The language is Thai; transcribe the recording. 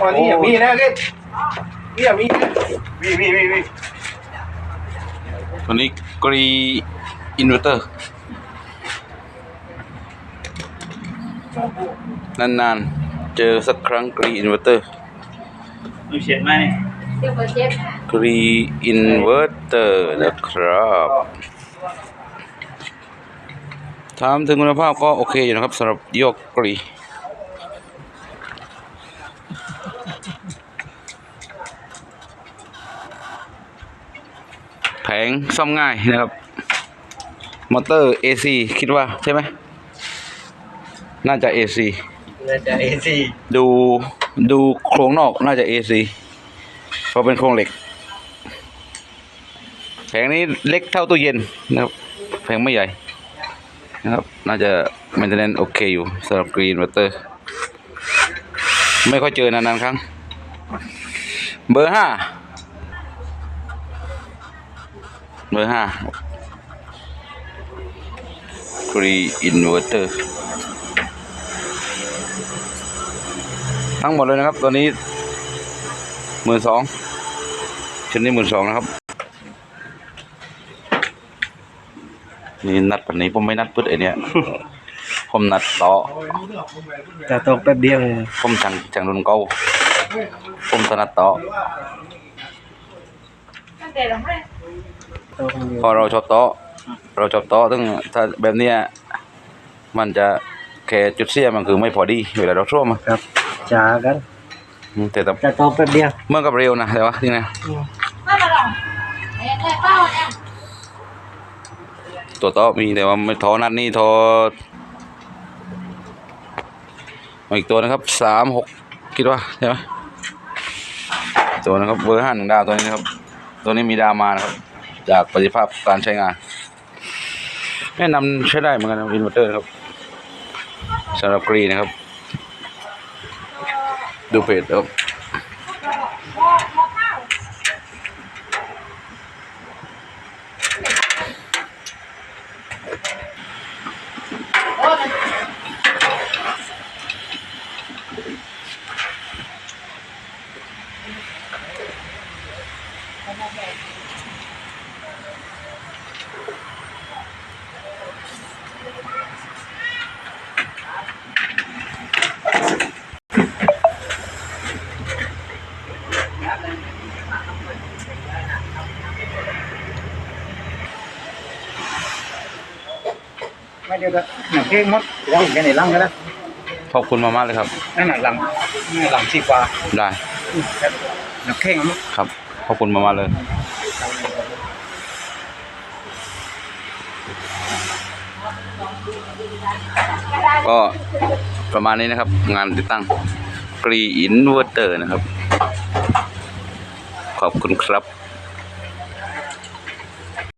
ตอนนี้อย่ามีนะเล่นนี่อย่ามีนะวีวีวีวีตัวนี้กรีอินเวอร์เตอร์ นานๆ เจอสักครั้งกรีอินเวอร์เตอร์มีเฉียดไหมนี่เดี๋ยวเปิดเจ็บกรีอินเวอร์เตอร์นะครับ ถามถึงคุณภาพก็โอเคอยู่นะครับสำหรับโยกกรี แผงซ่อมง่ายนะครับ มอเตอร์ AC คิดว่าใช่ไหม น่าจะ AC น่าจะเอซีดูดูโครงนอกน่าจะ AC เพราะเป็นโครงเหล็ก แผงนี้เล็กเท่าตู้เย็นนะครับ แผงไม่ใหญ่นะครับ น่าจะ maintenance โอเคอยู่สำหรับ Green Water ไม่ค่อยเจอนานๆครั้ง เบอร์ห้าเบอร์ห้า Green Inverter ทั้งหมดเลยนะครับตัวนี้หมื่นสองชุดนี้หมื่นสองนะครับ นี่นัดปันนี้ผมไม่นัดพืดไอเนี้ยผมนัดต่อแต่ตกแป๊บเดียวเลยผมจังจังรุ่นเก่า ผมถนัดต่อตั้งแต่เราไม่ตกเดียวพอเราชอบต่อเราชอบต่อซึ่งถ้าแบบเนี้ยมันจะแค่จุดเสียมันคือไม่พอดีเวลาเราช่วมอะครับจ้ากันอืมแต่แต่จะตกแป๊บเดียวเมื่อกับเร็วนะแต่ว่าที่นะไม่มาหรอกไอ้ไอ้เป้าเนี่ยตัวต่อมีแต่ว่าไม่ทอนัดนี้ทอมาอีกตัวนะครับสามหกคิดว่าใช่ไหม ตัวนะครับเบอร์ห้าหนึ่งดาวตัวนี้นะครับ ตัวนี้มีดาวมานะครับ จากประสิทธิภาพการใช้งาน แนะนำใช้ได้เหมือนกันนะอินเวอร์เตอร์ครับสำหรับกรีนะครับ ดูเพจครับ ไม่เดียวก็หนังเค้งมดแล้วแค่ไหนลังกันนะขอบคุณมากๆเลยครับ นั่นหนังลังหลังสีฟ้าได้หนังเค้งมดครับ ขอบคุณมากๆเลย ก็ประมาณนี้นะครับ งานติดตั้งกรีอินเวอร์เตอร์นะครับ ขอบคุณครับ